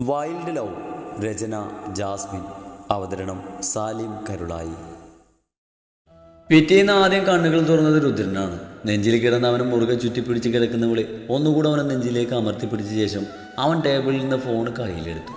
Wild love രചന Jasmine അവതരണം സാലിം കരുളായി. പിറ്റേന്ന് ആദ്യം കണ്ണുകൾ തുറന്നത് രുദ്രനാണ്. നെഞ്ചിൽ കിടന്ന് അവനെ മുറുകെ ചുറ്റിപ്പിടിച്ച് കിടക്കുന്നവളെ ഒന്നുകൂടെ അവനെ നെഞ്ചിലേക്ക് അമർത്തി പിടിച്ച ശേഷം അവൻ ടേബിളിൽ നിന്ന് ഫോൺ കയ്യിലെടുത്തു.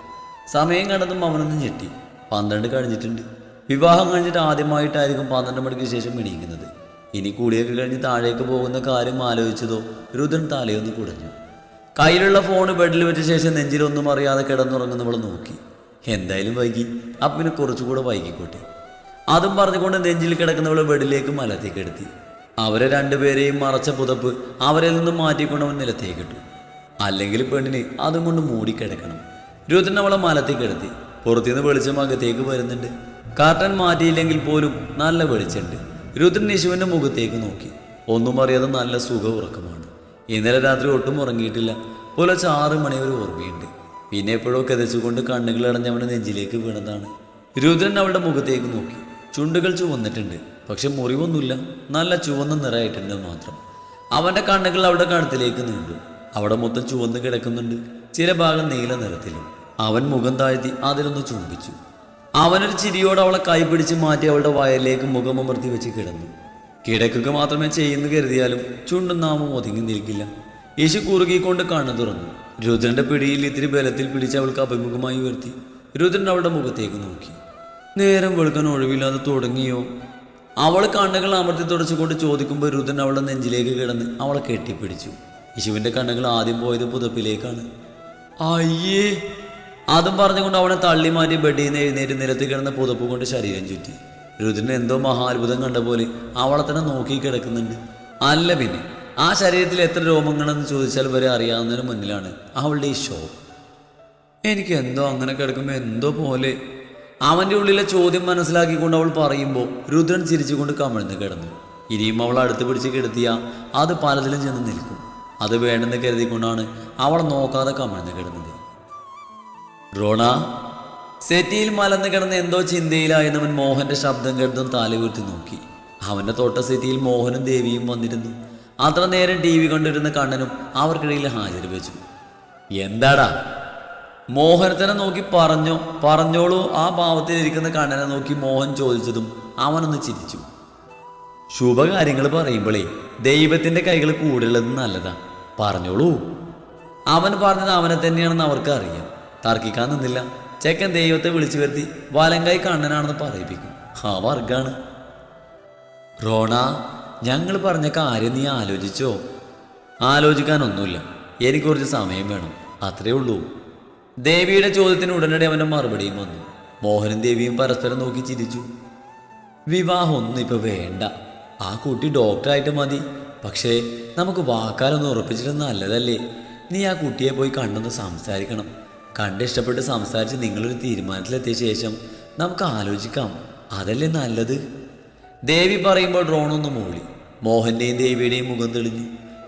സമയം കണ്ടതും അവനൊന്ന് ഞെട്ടി. പന്ത്രണ്ട് കഴിഞ്ഞിട്ടുണ്ട്. വിവാഹം കഴിഞ്ഞിട്ട് ആദ്യമായിട്ടായിരിക്കും പന്ത്രണ്ട് മണിക്ക് ശേഷം എണീക്കുന്നത്. ഇനി കൂടിയൊക്കെ കഴിഞ്ഞ് താഴേക്ക് പോകുന്ന കാര്യം ആലോചിച്ചതോ രുദ്രൻ തലയൊന്ന് കുടഞ്ഞു. കയ്യിലുള്ള ഫോൺ ബെഡിൽ വെച്ച ശേഷം നെഞ്ചിലൊന്നും അറിയാതെ കിടന്നുറങ്ങുന്നവൾ നോക്കി. എന്തായാലും വൈകി. അപ്പം പിന്നെ കുറച്ചുകൂടെ വൈകിക്കോട്ടെ. അതും പറഞ്ഞുകൊണ്ട് നെഞ്ചിൽ കിടക്കുന്നവൾ ബെഡിലേക്ക് മലത്തേക്ക് എടുത്തി. അവരെ രണ്ടുപേരെയും മറച്ച പുതപ്പ് അവരിൽ നിന്നും മാറ്റിക്കൊണ്ട് അവൻ നിലത്തേക്കിട്ടു അല്ലെങ്കിൽ പെണ്ണിന് അതും കൊണ്ട് മൂടിക്കിടക്കണം. രുദ്രൻ അവളെ മലത്തേക്ക് എടുത്തി. പുറത്തുനിന്ന് വെളിച്ചം അകത്തേക്ക് വരുന്നുണ്ട്. കാർട്ടൻ മാറ്റിയില്ലെങ്കിൽ പോലും നല്ല വെളിച്ചമുണ്ട്. രുദ്രൻ യേശുവിന്റെ മുഖത്തേക്ക് നോക്കി. ഒന്നും അറിയാതെ നല്ല സുഖ ഉറക്കമാണ്. ഇന്നലെ രാത്രി ഒട്ടും ഉറങ്ങിയിട്ടില്ല. പുലർച്ചെ ആറ് മണി വരെ ഓർമ്മയുണ്ട്. പിന്നെ എപ്പോഴോ കതച്ചുകൊണ്ട് കണ്ണുകൾ അടഞ്ഞവന് നെഞ്ചിലേക്ക് വീണതാണ്. രുദ്രൻ അവളുടെ മുഖത്തേക്ക് നോക്കി. ചുണ്ടുകൾ ചുവന്നിട്ടുണ്ട്. പക്ഷെ മുറിവൊന്നുമില്ല. നല്ല ചുവന്ന നിറയായിട്ടുണ്ട് മാത്രം. അവന്റെ കണ്ണുകൾ അവളുടെ കഴുത്തിലേക്ക് നീണ്ടു. അവിടെ മൊത്തം ചുവന്ന് കിടക്കുന്നുണ്ട്. ചില ഭാഗം നീല നിറത്തിലും. അവൻ മുഖം താഴ്ത്തി അതിലൊന്ന് ചുംബിച്ചു. അവനൊരു ചിരിയോടെ അവളെ കൈ പിടിച്ച് മാറ്റി അവളുടെ വയലിലേക്ക് മുഖമമർത്തി വെച്ച് കിടന്നു. കിടക്കുക മാത്രമേ ചെയ്യുന്നു കരുതിയാലും ചുണ്ടും നാമം ഒതുങ്ങി നിൽക്കില്ല. യേശു കുറുകിക്കൊണ്ട് കണ്ണു തുറന്നു. രുദ്രന്റെ പിടിയിൽ ഇത്തിരി ബലത്തിൽ പിടിച്ച് അവൾക്ക് അഭിമുഖമായി ഉയർത്തി. രുദ്രൻ അവളുടെ മുഖത്തേക്ക് നോക്കി. നേരം വെളുക്കാൻ ഒഴിവില്ലാതെ തുടങ്ങിയോ? അവൾ കണ്ണുകൾ അമർത്തി തുടച്ചുകൊണ്ട് ചോദിക്കുമ്പോൾ രുദ്രൻ അവളുടെ നെഞ്ചിലേക്ക് കിടന്ന് അവളെ കെട്ടിപ്പിടിച്ചു. യേശുവിന്റെ കണ്ണുകൾ ആദ്യം പോയത് പുതപ്പിലേക്കാണ്. അയ്യേ! അതും പറഞ്ഞുകൊണ്ട് അവളെ തള്ളി മാറ്റി ബെഡിൽ നിന്ന് എഴുന്നേറ്റ് നിലത്ത് കിടന്ന പുതപ്പ് കൊണ്ട് ശരീരം ചുറ്റി. രുദ്രൻ എന്തോ മഹാത്ഭുതം കണ്ട പോലെ അവളെ തന്നെ നോക്കി കിടക്കുന്നുണ്ട്. അല്ല പിന്നെ ആ ശരീരത്തിൽ എത്ര രോമങ്ങളെന്ന് ചോദിച്ചാൽ വരെ അറിയാവുന്നതിന് മുന്നിലാണ് അവളുടെ ഈ ഷോ എനിക്ക് എന്തോ അങ്ങനെ കിടക്കുമ്പോൾ എന്തോ പോലെ. അവന്റെ ഉള്ളിലെ ചോദ്യം മനസ്സിലാക്കിക്കൊണ്ട് അവൾ പറയുമ്പോൾ രുദ്രൻ ചിരിച്ചുകൊണ്ട് കമിഴ്ന്ന് കിടന്നു. ഇനിയും അവൾ അടുത്ത് പിടിച്ച് കിടത്തിയ അത് പലതിലും ചെന്ന് നിൽക്കും. അത് വേണ്ടെന്ന് കരുതിക്കൊണ്ടാണ് അവൾ നോക്കാതെ കമിഴ്ന്ന് കിടന്നത്. റോണ സെറ്റിയിൽ മലന്ന് കിടന്ന് എന്തോ ചിന്തയിലായിരുന്നവൻ മോഹന്റെ ശബ്ദം കേട്ടതും തലയുയർത്തി നോക്കി. അവന്റെ തോട്ട സെറ്റിയിൽ മോഹനും ദേവിയും വന്നിരുന്നു. അത്ര നേരം ടി വി കണ്ടിരുന്ന കണ്ണനും അവർക്കിടയിൽ ഹാജർ വെച്ചു. എന്താടാ? മോഹനത്തിനെ നോക്കി പറഞ്ഞോ പറഞ്ഞോളൂ. ആ ഭാവത്തിലിരിക്കുന്ന കണ്ണനെ നോക്കി മോഹൻ ചോദിച്ചതും അവനൊന്ന് ചിരിച്ചു. ശുഭകാര്യങ്ങൾ പറയുമ്പോഴേ ദൈവത്തിന്റെ കൈകൾ കൂടുതലുള്ളത് നല്ലതാ. പറഞ്ഞോളൂ. അവൻ പറഞ്ഞത് അവനെ തന്നെയാണെന്ന് അവർക്ക് അറിയാം തർക്കിക്കാൻ നിന്നില്ല. ചെക്കൻ ദൈവത്തെ വിളിച്ചു വരുത്തി വലങ്കായി കണ്ണനാണെന്ന് പറയിപ്പിക്കും. ആ വർഗാണ് റോണ ഞങ്ങൾ പറഞ്ഞ കാര്യം നീ ആലോചിച്ചോ? ആലോചിക്കാനൊന്നുമില്ല. എനിക്ക് കുറച്ച് സമയം വേണം. അത്രേ ഉള്ളൂ. ദേവിയുടെ ചോദ്യത്തിന് ഉടനടി അവന്റെ മറുപടിയും വന്നു. മോഹനും ദേവിയും പരസ്പരം നോക്കി ചിരിച്ചു. വിവാഹം ഒന്നും ഇപ്പൊ വേണ്ട. ആ കുട്ടി ഡോക്ടറായിട്ട് മതി. പക്ഷേ നമുക്ക് വാക്കാലൊന്നും ഉറപ്പിച്ചിട്ട് നല്ലതല്ലേ? നീ ആ കുട്ടിയെ പോയി കണ്ടൊന്ന് സംസാരിക്കണം. കണ്ട് ഇഷ്ടപ്പെട്ട് സംസാരിച്ച് നിങ്ങളൊരു തീരുമാനത്തിലെത്തിയ ശേഷം നമുക്ക് ആലോചിക്കാം അതല്ലേ നല്ലത്? ദേവി പറയുമ്പോൾ ഡ്രോണൊന്ന് മൂളി. മോഹന്റെയും ദേവിയുടെയും മുഖം തെളിഞ്ഞു.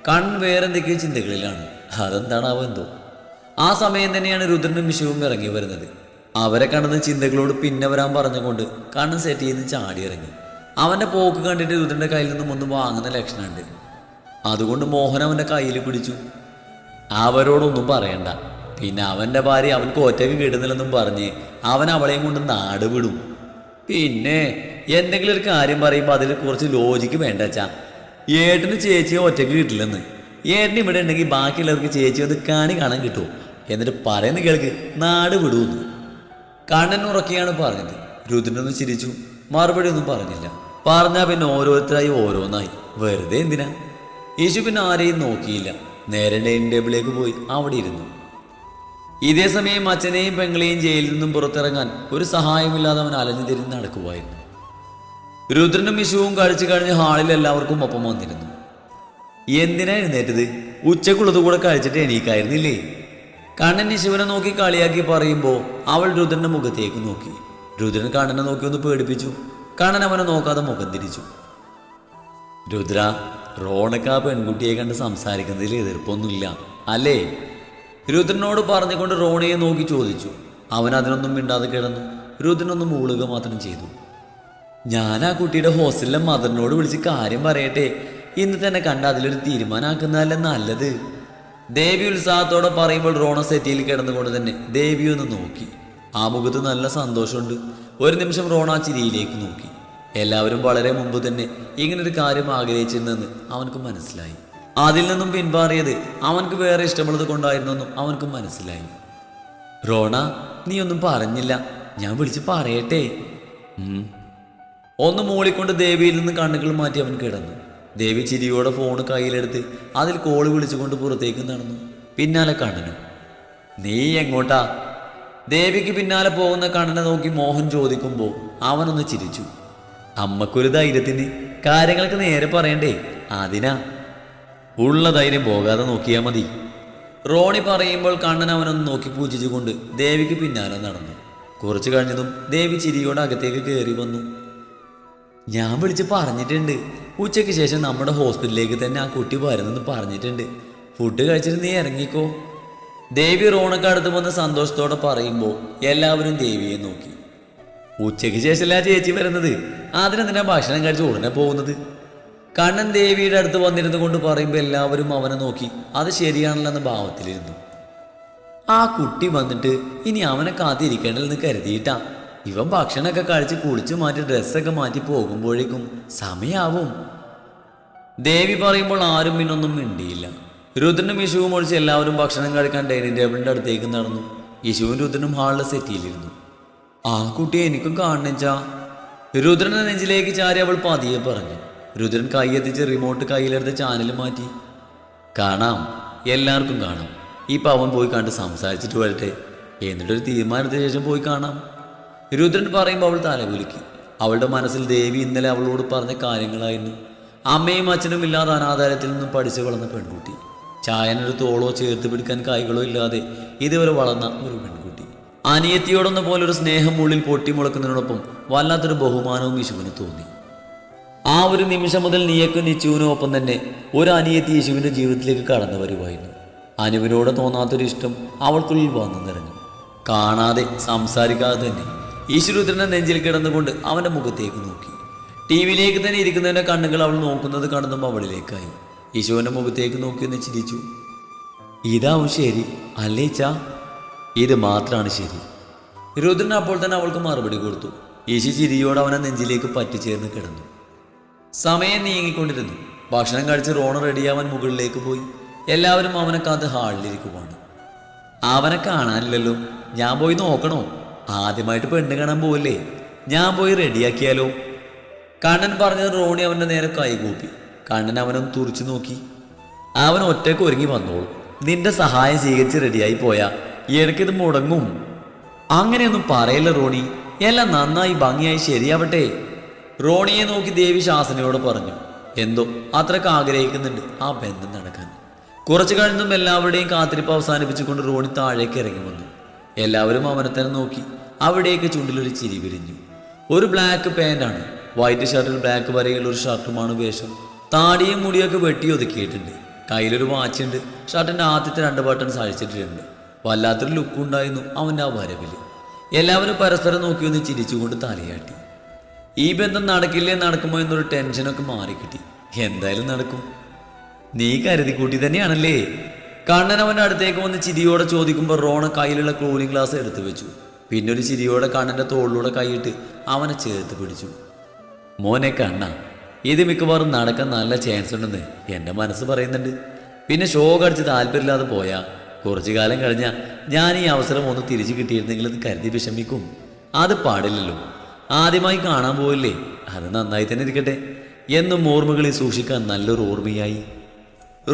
കൺ വേറെന്തൊക്കെയോ ചിന്തകളിലാണ്. അതെന്താണ് അതെന്താണാവോ എന്തോ. ആ സമയം തന്നെയാണ് രുദ്രനും വിഷുവും ഇറങ്ങി വരുന്നത്. അവരെ കണ്ടെന്ന് ചിന്തകളോട് പിന്നെ വരാൻ പറഞ്ഞുകൊണ്ട് കണ്ണ് സെറ്റ് ചെയ്ത് ചാടി ഇറങ്ങി അവന്റെ പോക്ക് കണ്ടിട്ട് രുദ്രന്റെ കയ്യിൽ നിന്നും ഒന്നും വാങ്ങുന്ന ലക്ഷണമുണ്ട്. അതുകൊണ്ട് മോഹൻ അവന്റെ കയ്യിൽ പിടിച്ചു. അവരോടൊന്നും പറയണ്ട. പിന്നെ അവന്റെ ഭാര്യ അവൻക്ക് ഒറ്റയ്ക്ക് കിട്ടുന്നില്ലെന്നും പറഞ്ഞ് അവൻ അവളെയും കൊണ്ട് നാട് വിടും. പിന്നെ എന്തെങ്കിലും ഒരു കാര്യം പറയുമ്പോൾ അതിൽ കുറച്ച് ലോജിക്ക് വേണ്ട അച്ഛാ. ഏട്ടന് ചേച്ചിയെ ഒറ്റയ്ക്ക് കിട്ടില്ലെന്ന്. ഏട്ടൻ ഇവിടെ ഉണ്ടെങ്കിൽ ബാക്കിയുള്ളവർക്ക് ചേച്ചി ഒന്ന് കാണി കാണാൻ കിട്ടുമോ എന്നിട്ട് പറയുന്ന കേൾക്ക് നാട് വിടുമെന്ന് കണ്ണൻ ഉറക്കിയാണ് പറഞ്ഞത് രുദ്രനൊന്ന് ചിരിച്ചു. മറുപടി ഒന്നും പറഞ്ഞില്ല. പറഞ്ഞാൽ പിന്നെ ഓരോരുത്തരായി ഓരോന്നായി. വെറുതെ എന്തിനാ? യേശു പിന്നെ ആരെയും നോക്കിയില്ല. നേരെ ഡൈനിങ് ടേബിളിലേക്ക് പോയി. അവിടെ ഇരുന്നു. ഇതേ സമയം അച്ഛനെയും പെങ്ങളെയും ജയിലിൽ നിന്നും പുറത്തിറങ്ങാൻ ഒരു സഹായമില്ലാതെ അവൻ അലഞ്ഞു തിരിഞ്ഞ് നടക്കുമായിരുന്നു രുദ്രനും വിഷുവും കഴിച്ചു കഴിഞ്ഞ് ഹാളിൽ എല്ലാവർക്കും ഒപ്പം വന്നിരുന്നു. എന്തിനാ എഴുന്നേറ്റത്? ഉച്ചക്കുള്ളത് കൂടെ കഴിച്ചിട്ട് എണീക്കായിരുന്നില്ലേ? കണ്ണൻ ശിവനെ നോക്കി കളിയാക്കി പറയുമ്പോൾ അവൾ രുദ്രന്റെ മുഖത്തേക്ക് നോക്കി. രുദ്രൻ കണ്ണനെ നോക്കി ഒന്ന് പേടിപ്പിച്ചു. കണ്ണൻ അവനെ നോക്കാതെ മുഖം തിരിച്ചു. രുദ്ര റോണക്ക് ആ പെൺകുട്ടിയെ കണ്ട് സംസാരിക്കുന്നതിൽ എതിർപ്പൊന്നുമില്ല അല്ലേ? രുദ്രനോട് പറഞ്ഞുകൊണ്ട് റോണിയെ നോക്കി ചോദിച്ചു. അവൻ അതിനൊന്നും മിണ്ടാതെ കിടന്നു. രുദ്രനൊന്നും മൂളുക മാത്രം ചെയ്തു. ഞാൻ ആ കുട്ടിയുടെ ഹോസ്റ്റലിലെ മദറിനോട് വിളിച്ച് കാര്യം പറയട്ടെ. ഇന്ന് തന്നെ കണ്ട അതിലൊരു തീരുമാനമാക്കുന്നതല്ല നല്ലത്? ദേവി ഉത്സാഹത്തോടെ പറയുമ്പോൾ റോണ സെറ്റിയിൽ കിടന്നുകൊണ്ട് തന്നെ ദേവി ഒന്ന് നോക്കി. ആ മുഖത്ത് നല്ല സന്തോഷമുണ്ട്. ഒരു നിമിഷം റോണ ചിരിയിലേക്ക് നോക്കി. എല്ലാവരും വളരെ മുമ്പ് തന്നെ ഇങ്ങനൊരു കാര്യം ആഗ്രഹിച്ചിരുന്നെന്ന് അവനക്ക് മനസ്സിലായി. അതിൽ നിന്നും പിന്മാറിയത് അവനക്ക് വേറെ ഇഷ്ടമുള്ളത് കൊണ്ടായിരുന്നെന്നും അവൻക്ക് മനസ്സിലായി. റോണ നീ ഒന്നും പറഞ്ഞില്ല. ഞാൻ വിളിച്ച് പറയട്ടെ. ഒന്ന് മൂളിക്കൊണ്ട് ദേവിയിൽ നിന്ന് കണ്ണുകൾ മാറ്റി അവൻ കിടന്നു. ദേവി ചിരിയോടെ ഫോണ് കയ്യിലെടുത്ത് അതിൽ കോൾ വിളിച്ചുകൊണ്ട് പുറത്തേക്ക് നടന്നു. പിന്നാലെ കണ്ണനും. നീ എങ്ങോട്ടാ? ദേവിക്ക് പിന്നാലെ പോകുന്ന കണ്ണനെ നോക്കി മോഹൻ ചോദിക്കുമ്പോൾ അവനൊന്ന് ചിരിച്ചു. അമ്മക്കൊരു ധൈര്യത്തിന് കാര്യങ്ങളൊക്കെ നേരെ പറയണ്ടേ? അതിനാ ഉള്ള ധൈര്യം പോകാതെ നോക്കിയാൽ മതി. റോണി പറയുമ്പോൾ കണ്ണൻ അവനൊന്ന് നോക്കി പൂജിച്ചുകൊണ്ട് ദേവിക്ക് പിന്നാലെ നടന്നു. കുറച്ചു കഴിഞ്ഞതും ദേവി ചിരിയോടെ അകത്തേക്ക് കയറി വന്നു. ഞാൻ വിളിച്ച് പറഞ്ഞിട്ടുണ്ട്. ഉച്ചയ്ക്ക് ശേഷം നമ്മുടെ ഹോസ്പിറ്റലിലേക്ക് തന്നെ ആ കുട്ടി വരുന്നെന്ന് പറഞ്ഞിട്ടുണ്ട്. ഫുഡ് കഴിച്ചിട്ട് നീ ഇറങ്ങിക്കോ. ദേവി റോണക്ക് അടുത്ത് വന്ന് സന്തോഷത്തോടെ പറയുമ്പോൾ എല്ലാവരും ദേവിയെ നോക്കി. ഉച്ചയ്ക്ക് ശേഷമല്ല ചേച്ചി വരുന്നത്? അതിനെന്തിനാ ഭക്ഷണം കഴിച്ച് ഉടനെ പോകുന്നത്? കണ്ണൻ ദേവിയുടെ അടുത്ത് വന്നിരുന്നു കൊണ്ട് പറയുമ്പോൾ എല്ലാവരും അവനെ നോക്കി. അത് ശരിയാണല്ലോ എന്ന ഭാവത്തിലിരുന്നു. ആ കുട്ടി വന്നിട്ട് ഇനി അവനെ കാത്തിരിക്കേണ്ടതെന്ന് കരുതിയിട്ടാ. ഇവൻ ഭക്ഷണമൊക്കെ കഴിച്ച് കുളിച്ചു മാറ്റി ഡ്രസ്സൊക്കെ മാറ്റി പോകുമ്പോഴേക്കും സമയാവും. ദേവി പറയുമ്പോൾ ആരും പിന്നൊന്നും മിണ്ടിയില്ല. രുദ്രനും യശുവും ഒഴിച്ച് എല്ലാവരും ഭക്ഷണം കഴിക്കാൻ ഡൈനിങ് ടേബിളിന്റെ അടുത്തേക്ക് നടന്നു. യശുവും രുദ്രനും ഹാളിലെ സെറ്റിയിലിരുന്നു. ആ കുട്ടിയെ എനിക്കും കാണണിച്ചാ രുദ്രനെ നെഞ്ചിലേക്ക് ചാരി അവൾ പതിയെ പറഞ്ഞു. രുദ്രൻ കൈയെത്തിച്ച് റിമോട്ട് കയ്യിലെടുത്ത് ചാനൽ മാറ്റി. കാണാം. എല്ലാവർക്കും കാണാം. ഇപ്പം അവൻ പോയി കണ്ട് സംസാരിച്ചിട്ട് വരട്ടെ. എന്നിട്ടൊരു തീരുമാനത്തിന് ശേഷം പോയി കാണാം. രുദ്രൻ പറയുമ്പോൾ അവൾ തലകുലുക്കി. അവളുടെ മനസ്സിൽ ദേവി ഇന്നലെ അവളോട് പറഞ്ഞ കാര്യങ്ങളായിരുന്നു. അമ്മയും അച്ഛനും ഇല്ലാതെ അനാഥാലയത്തിൽ നിന്നും പഠിച്ചു വളർന്ന പെൺകുട്ടി. ചായനൊരു തോളോ ചേർത്ത് പിടിക്കാൻ കൈകളോ ഇല്ലാതെ ഇതുവരെ വളർന്ന ഒരു പെൺകുട്ടി. അനിയത്തിയോടൊന്ന പോലെ ഒരു സ്നേഹം ഉള്ളിൽ പൊട്ടിമുളക്കുന്നതിനോടൊപ്പം വല്ലാത്തൊരു ബഹുമാനവും വിശുവിന് തോന്നി. ആ ഒരു നിമിഷം മുതൽ നീയക്കും നിച്ചുവിനും ഒപ്പം തന്നെ ഒരു അനിയത്തി യേശുവിന്റെ ജീവിതത്തിലേക്ക് കടന്നു വരുമായിരുന്നു അനുവിനോട് തോന്നാത്തൊരു ഇഷ്ടം അവൾക്കുള്ളിൽ വന്നു നിറഞ്ഞു. കാണാതെ സംസാരിക്കാതെ തന്നെ ഈശ്വരുദ്രനെ നെഞ്ചിൽ കിടന്നുകൊണ്ട് അവന്റെ മുഖത്തേക്ക് നോക്കി. ടി വിയിലേക്ക് തന്നെ ഇരിക്കുന്നതിന്റെ കണ്ണുകൾ അവൾ നോക്കുന്നത് കടന്നും അവളിലേക്കായി. യേശുവിന്റെ മുഖത്തേക്ക് നോക്കി ഒന്ന് ചിരിച്ചു. ഇതാവും ശരി അല്ലേ ചാ ഇത് മാത്രമാണ് ശരി. രുദ്രൻ അപ്പോൾ തന്നെ അവൾക്ക് മറുപടി കൊടുത്തു. യേശു ചിരിയോടെ അവനെ നെഞ്ചിലേക്ക് പറ്റിച്ചേർന്ന് കിടന്നു. സമയം നീങ്ങിക്കൊണ്ടിരുന്നു. ഭക്ഷണം കഴിച്ച് റോണ റെഡിയാവാൻ മുകളിലേക്ക് പോയി. എല്ലാവരും അവനെ കാത്ത് ഹാളിലിരിക്കുവാണ്. അവനെ കാണാനില്ലല്ലോ. ഞാൻ പോയി നോക്കണോ? ആദ്യമായിട്ട് പെണ്ണ് കാണാൻ പോവല്ലേ? ഞാൻ പോയി റെഡിയാക്കിയാലോ? കണ്ണൻ പറഞ്ഞത് റോണി അവന്റെ നേരെ കൈകൂപ്പി. കണ്ണൻ അവനൊന്ന് തുറിച്ചു നോക്കി. അവൻ ഒറ്റയ്ക്ക് ഒരുങ്ങി വന്നോളൂ. നിന്റെ സഹായം സ്വീകരിച്ച് റെഡിയായി പോയാ. ഇടയ്ക്കിത് മുടങ്ങും. അങ്ങനെയൊന്നും പറയല്ല റോണി? എല്ലാം നന്നായി ഭംഗിയായി ശരിയാവട്ടെ. റോണിയെ നോക്കി ദേവി ശാസനയോട് പറഞ്ഞു എന്തോ അത്രയ്ക്ക് ആഗ്രഹിക്കുന്നുണ്ട് ആ ബന്ധം നടക്കാൻ. കുറച്ചു കഴിഞ്ഞും എല്ലാവരുടെയും കാത്തിരിപ്പ് അവസാനിപ്പിച്ചുകൊണ്ട് റോണി താഴേക്ക് ഇറങ്ങി വന്നു. എല്ലാവരും അവനെ തന്നെ നോക്കി അവിടേക്ക് ചുണ്ടിലൊരു ചിരി വിരിഞ്ഞു. ഒരു ബ്ലാക്ക് പാന്റാണ് വൈറ്റ് ഷർട്ടിൽ ബ്ലാക്ക് വരയുള്ള ഒരു ഷർട്ടുമാണ് വേഷം. താടിയും മുടിയൊക്കെ വെട്ടി ഒതുക്കിയിട്ടുണ്ട്. കയ്യിലൊരു വാച്ചുണ്ട് ഷർട്ടിന്റെ ആദ്യത്തെ രണ്ട് ബട്ടൺ അഴിച്ചിട്ടുണ്ട്. വല്ലാത്തൊരു ലുക്കുണ്ടായിരുന്നു അവന്റെ ആ വരവിൽ എല്ലാവരും പരസ്പരം നോക്കിയൊന്ന് ചിരിച്ചുകൊണ്ട് തലയാട്ടി. ഈ ബന്ധം നടക്കില്ലേ നടക്കുമോ എന്നൊരു ടെൻഷനൊക്കെ മാറിക്കിട്ടി. എന്തായാലും നടക്കും. നീ കരുതി കൂട്ടി തന്നെയാണല്ലേ? കണ്ണൻ അവന്റെ അടുത്തേക്ക് വന്ന് ചിരിയോടെ ചോദിക്കുമ്പോൾ റോണ കയ്യിലുള്ള കൂളിംഗ് ഗ്ലാസ് എടുത്തു വെച്ചു. പിന്നെ ഒരു ചിരിയോടെ കണ്ണന്റെ തോളിലൂടെ കൈയിട്ട് അവനെ ചേർത്ത് പിടിച്ചു. മോനെ കണ്ണ ഇത് മിക്കവാറും നടക്കാൻ നല്ല ചാൻസ് ഉണ്ടെന്ന് എന്റെ മനസ്സ് പറയുന്നുണ്ട്. പിന്നെ ഷോ കടിച്ച് താല്പര്യമില്ലാതെ പോയാ കുറച്ചു കാലം കഴിഞ്ഞാൽ ഞാൻ ഈ അവസരം ഒന്ന് തിരിച്ചു കിട്ടിയിരുന്നെങ്കിൽ കരുതി വിഷമിക്കും. അത് പാടില്ലല്ലോ. ആദ്യമായി കാണാൻ പോയില്ലേ? അത് നന്നായി തന്നെ ഇരിക്കട്ടെ. എന്നും ഓർമ്മകളിൽ സൂക്ഷിക്കാൻ നല്ലൊരു ഓർമ്മയായി.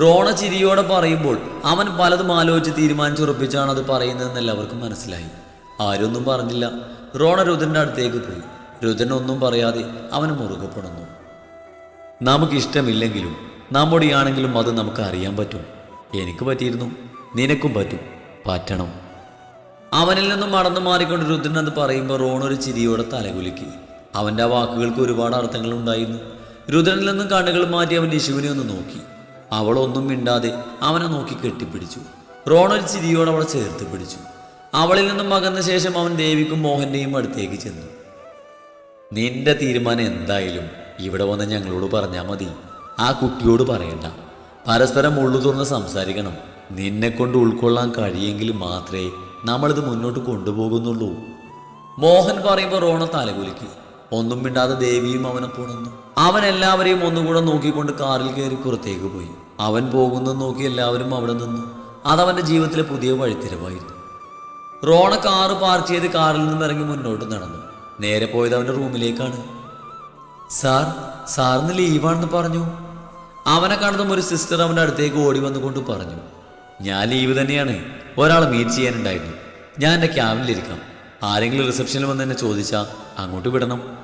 റോണ ചിരിയോടെ പറയുമ്പോൾ അവൻ പലതും ആലോചിച്ച് തീരുമാനിച്ചുറപ്പിച്ചാണ് അത് പറയുന്നതെന്ന് എല്ലാവർക്കും മനസ്സിലായി. ആരൊന്നും പറഞ്ഞില്ല. റോണ രുദ്രന്റെ അടുത്തേക്ക് പോയി. രുദ്രൻ ഒന്നും പറയാതെ അവൻ മുറുകപ്പെടുന്നു നമുക്കിഷ്ടമില്ലെങ്കിലും നമ്മുടെയാണെങ്കിലും അത് നമുക്ക് അറിയാൻ പറ്റും. എനിക്ക് പറ്റിയിരുന്നു. നിനക്കും പറ്റും. പറ്റണം. അവനിൽ നിന്നും മടന്നു മാറിക്കൊണ്ട് രുദ്രൻ അത് പറയുമ്പോൾ റോൺ ഒരു ചിരിയോടെ തലകുലുക്കി. അവന്റെ ആ വാക്കുകൾക്ക് ഒരുപാട് അർത്ഥങ്ങൾ ഉണ്ടായിരുന്നു. രുദ്രനിൽ നിന്നും കണ്ണുകൾ മാറ്റി അവൻ യശുവിനെ ഒന്ന് നോക്കി. അവളൊന്നും മിണ്ടാതെ അവനെ നോക്കി കെട്ടിപ്പിടിച്ചു. റോൺ ഒരു ചിരിയോടെ അവളെ ചേർത്ത് പിടിച്ചു. അവളിൽ നിന്നും അകന്ന ശേഷം അവൻ ദേവിക്കും മോഹന്റെയും അടുത്തേക്ക് ചെന്നു. നിന്റെ തീരുമാനം എന്തായാലും ഇവിടെ വന്ന് ഞങ്ങളോട് പറഞ്ഞാൽ മതി. ആ കുട്ടിയോട് പറയണ്ട. പരസ്പരം ഉള്ളു തുറന്ന് സംസാരിക്കണം. നിന്നെ കൊണ്ട് ഉൾക്കൊള്ളാൻ കഴിയെങ്കിൽ മാത്രമേ നമ്മളിത് മുന്നോട്ട് കൊണ്ടുപോകുന്നുള്ളൂ. മോഹൻ പറയുമ്പോൾ റോണ തലകുലിക്ക്. ഒന്നും മിണ്ടാതെ ദേവിയും അവനെ പുണർന്നു അവൻ എല്ലാവരെയും ഒന്നുകൂടെ നോക്കിക്കൊണ്ട് കാറിൽ കയറി പുറത്തേക്ക് പോയി. അവൻ പോകുന്നത് നോക്കി എല്ലാവരും അവിടെ നിന്നു. അതവന്റെ ജീവിതത്തിലെ പുതിയ വഴിത്തിരിവായിരുന്നു. റോണ കാറ് പാർക്ക് ചെയ്ത് കാറിൽ നിന്നും ഇറങ്ങി മുന്നോട്ട് നടന്നു. നേരെ പോയത് അവന്റെ റൂമിലേക്കാണ്. സാർ സാറിന് ലീവാണെന്ന് പറഞ്ഞു? അവനെ കണ്ടതും ഒരു സിസ്റ്റർ അവന്റെ അടുത്തേക്ക് ഓടി വന്നുകൊണ്ട് പറഞ്ഞു. ഞാൻ ലീവ് തന്നെയാണ്. ഒരാൾ മീറ്റ് ചെയ്യാനുണ്ടായിരുന്നു. ഞാൻ എന്റെ ക്യാബിനിലിരിക്കാം ആരെങ്കിലും റിസപ്ഷനിൽ വന്ന് എന്നെ ചോദിച്ചാൽ അങ്ങോട്ട് വിടണം.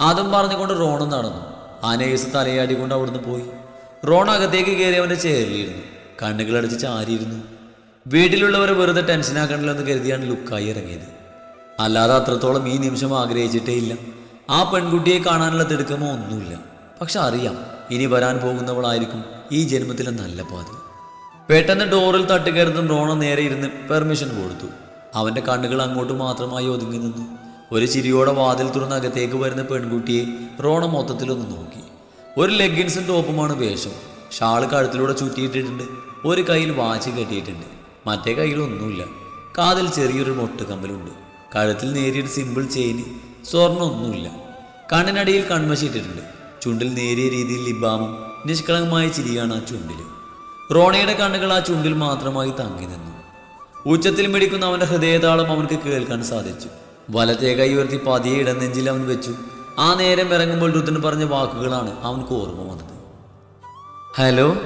അതും പറഞ്ഞുകൊണ്ട് റോണും നടന്നു. ആ നേഴ്സ് തലയാടിക്കൊണ്ട് അവിടുന്ന് പോയി. റോൺ അകത്തേക്ക് കയറി അവന്റെ ചേറിലിരുന്നു കണ്ണുകളടിച്ച് ചാരിയിരുന്നു. വീട്ടിലുള്ളവരെ വെറുതെ ടെൻഷനാക്കണല്ലോ എന്ന് കരുതിയാണ് ലുക്കായി ഇറങ്ങിയത്. അല്ലാതെ അത്രത്തോളം ഈ നിമിഷം ആഗ്രഹിച്ചിട്ടേ ഇല്ല. ആ പെൺകുട്ടിയെ കാണാനുള്ള തിടുക്കമോ ഒന്നുമില്ല. പക്ഷെ അറിയാം ഇനി വരാൻ പോകുന്നവളായിരിക്കും ഈ ജന്മത്തിലെ നല്ല പാതി. പെട്ടെന്ന് ഡോറിൽ തട്ടുകയറുന്ന റോണ നേരെ ഇരുന്ന് പെർമിഷൻ കൊടുത്തു. അവന്റെ കണ്ണുകൾ അങ്ങോട്ട് മാത്രമായി ഒതുങ്ങി നിന്നു. ഒരു ചിരിയോടെ വാതിൽ തുറന്ന് അകത്തേക്ക് വരുന്ന പെൺകുട്ടിയെ റോണ മൊത്തത്തിലൊന്ന് നോക്കി. ഒരു ലെഗിൻസും ടോപ്പുമാണ് വേഷം. ഷാൾ കഴുത്തിലൂടെ ചുറ്റിയിട്ടിട്ടുണ്ട്. ഒരു കയ്യിൽ വാച്ച് കെട്ടിയിട്ടുണ്ട്. മറ്റേ കയ്യിൽ ഒന്നുമില്ല. കാതിൽ ചെറിയൊരു മൊട്ട് കമ്പലുണ്ട്. കഴുത്തിൽ നേരിയൊരു സിമ്പിൾ ചെയിന്. സ്വർണമൊന്നുമില്ല കണ്ണിനടിയിൽ കൺവശിട്ടിട്ടുണ്ട് ചുണ്ടിൽ നേരിയ രീതിയിൽ ലിബാമും നിഷ്കളങ്കമായ ചിരിയാണ് ആ ചുണ്ടിൽ റോണയുടെ കണ്ണുകൾ ആ ചുണ്ടിൽ മാത്രമായി തങ്ങി നിന്നു. ഉച്ചത്തിൽ മിടിക്കുന്ന അവന്റെ ഹൃദയതാളം അവനക്ക് കേൾക്കാൻ സാധിച്ചു. വലത്തെ കൈ ഉയർത്തി പതിയെ ഇടനെഞ്ചിൽ അവൻ വെച്ചു. ആ നേരം ഇറങ്ങുമ്പോൾ രുദ്രൻ പറഞ്ഞ വാക്കുകളാണ് അവൻക്ക് ഓർമ്മ വന്നത്. ഹലോ?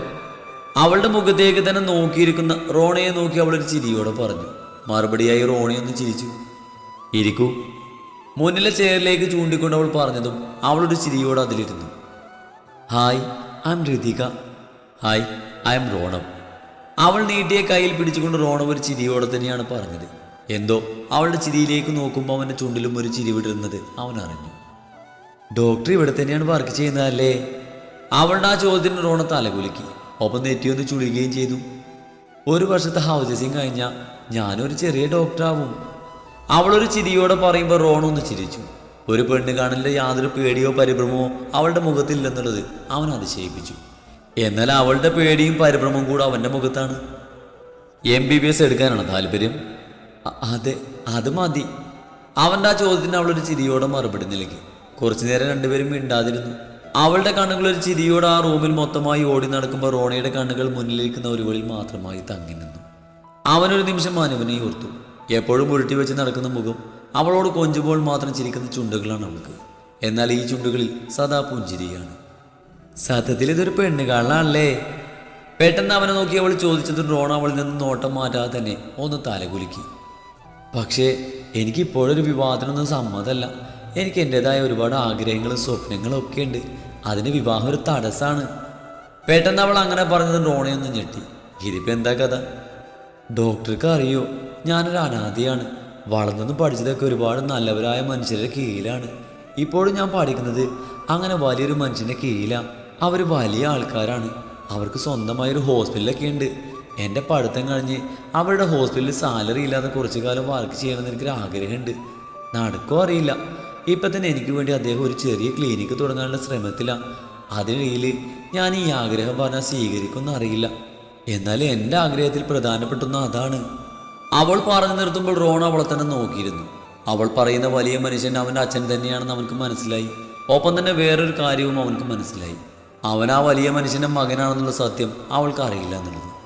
അവളുടെ മുഖത്തേക്ക് തന്നെ നോക്കിയിരിക്കുന്ന റോണയെ നോക്കി അവളൊരു ചിരിയോടെ പറഞ്ഞു. മറുപടിയായി റോണി ഒന്ന് ചിരിച്ചു. ഇരിക്കൂ. മുന്നിലെ ചെയറിലേക്ക് ചൂണ്ടിക്കൊണ്ട് അവൾ പറഞ്ഞതും അവളൊരു ചിരിയോടെ അതിലിരുന്നു. Hi I'm Ritika. Hi. I'm റോണം അവൾ നീട്ടിയ കയ്യിൽ പിടിച്ചുകൊണ്ട് റോണം ഒരു ചിരിയോടെ തന്നെയാണ് പറഞ്ഞത്. എന്തോ? അവളുടെ ചിരിയിലേക്ക് നോക്കുമ്പോൾ അവന്റെ ചുണ്ടിലും ഒരു ചിരി വിടരുന്നത് അവൻ അറിഞ്ഞു. ഡോക്ടർ ഇവിടെ തന്നെയാണ് വർക്ക് ചെയ്യുന്നതല്ലേ? അവളുടെ ആ ചോദ്യത്തിന് റോണ തലകുലുക്കി. ഒപ്പം നെറ്റിയൊന്ന് ചുളിയുകയും ചെയ്തു. ഒരു വർഷത്തെ ഹൗസസിങ് കഴിഞ്ഞാൽ ഞാനൊരു ചെറിയ ഡോക്ടറാവും. അവളൊരു ചിരിയോടെ പറയുമ്പോൾ റോണൊന്ന് ചിരിച്ചു. ഒരു പെണ്ണ് കാണലിന്റെ യാതൊരു പേടിയോ പരിഭ്രമോ അവളുടെ മുഖത്തില്ലെന്നുള്ളത് അവൻ അതിശയിപ്പിച്ചു. എന്നാൽ അവളുടെ പേടിയും പരിഭ്രമവും കൂടെ അവന്റെ മുഖത്താണ്. എം ബി ബി എസ് എടുക്കാനാണ് താല്പര്യം. അതെ അത് മതി. അവന്റെ ആ ചോദ്യത്തിന് അവളൊരു ചിരിയോടെ മറുപടി നൽകി. കുറച്ചു നേരം രണ്ടുപേരും മിണ്ടാതിരുന്നു. അവളുടെ കണ്ണുകൾ ഒരു ചിരിയോടെ ആ റൂമിൽ മൊത്തമായി ഓടി നടക്കുമ്പോൾ റോണയുടെ കണ്ണുകൾ മുന്നിലിരിക്കുന്ന ഒരുവളിൽ മാത്രമായി തങ്ങി നിന്നു. അവനൊരു നിമിഷം അനുവിനെ ഓർത്തു. എപ്പോഴും ഉരുട്ടി വെച്ച് നടക്കുന്ന മുഖം അവളോട് കൊഞ്ചുമ്പോൾ മാത്രം ചിരിക്കുന്ന ചുണ്ടുകളാണ് അവൾക്ക്. എന്നാൽ ഈ ചുണ്ടുകളിൽ സദാ പുഞ്ചിരിയാണ്. സത്യത്തിൽ ഇതൊരു പെണ്ണുകാളാണല്ലേ? പെട്ടെന്ന് അവനെ നോക്കി അവൾ ചോദിച്ചത് ഡ്രോൺ അവളിൽ നിന്ന് നോട്ടം മാറ്റാതെ തന്നെ ഒന്ന് തലകുലുക്കി. പക്ഷേ എനിക്കിപ്പോഴൊരു വിവാഹത്തിനൊന്നും സമ്മതമല്ല. എനിക്ക് എന്റെതായ ഒരുപാട് ആഗ്രഹങ്ങളും സ്വപ്നങ്ങളും ഒക്കെ ഉണ്ട് അതിന് വിവാഹം ഒരു തടസ്സമാണ് പെട്ടെന്ന് അവൾ അങ്ങനെ പറഞ്ഞത് റോണയൊന്ന് ഞെട്ടി. ഇതിപ്പോൾ എന്താ കഥ? ഡോക്ടർക്ക് അറിയോ? ഞാനൊരു അനാഥിയാണ്. വളർന്നൊന്നും പഠിച്ചതൊക്കെ ഒരുപാട് നല്ലവരായ മനുഷ്യരുടെ കീഴിലാണ്. ഇപ്പോഴും ഞാൻ പഠിക്കുന്നത് അങ്ങനെ വലിയൊരു മനുഷ്യന്റെ കീഴിലാണ് അവർ വലിയ ആൾക്കാരാണ്. അവർക്ക് സ്വന്തമായൊരു ഹോസ്പിറ്റലൊക്കെ ഉണ്ട്. എന്റെ പഠിത്തം കഴിഞ്ഞ് അവരുടെ ഹോസ്പിറ്റലിൽ സാലറി ഇല്ലാതെ കുറച്ചു കാലം വർക്ക് ചെയ്യണമെന്ന് എനിക്കൊരു ആഗ്രഹമുണ്ട്. നടക്കോ അറിയില്ല. ഇപ്പം തന്നെ എനിക്ക് വേണ്ടി അദ്ദേഹം ഒരു ചെറിയ ക്ലിനിക്ക് തുടങ്ങാനുള്ള ശ്രമത്തിലാണ് അതിനിടയിൽ ഞാൻ ഈ ആഗ്രഹം പറഞ്ഞാൽ സ്വീകരിക്കുമെന്ന് അറിയില്ല. എന്നാൽ എന്റെ ആഗ്രഹത്തിൽ പ്രധാനപ്പെട്ടൊന്നും അതാണ്. അവൾ പറഞ്ഞു നിർത്തുമ്പോൾ റോൺ അവളെ തന്നെ നോക്കിയിരുന്നു. അവൾ പറയുന്ന വലിയ മനുഷ്യൻ അവന്റെ അച്ഛൻ തന്നെയാണെന്ന് അവനക്ക് മനസ്സിലായി. ഒപ്പം തന്നെ വേറൊരു കാര്യവും അവനക്ക് മനസ്സിലായി. അവൻ ആ വലിയ മനുഷ്യന്റെ മകനാണെന്നുള്ള സത്യം അവൾക്ക് അറിയില്ല എന്നുള്ളത്.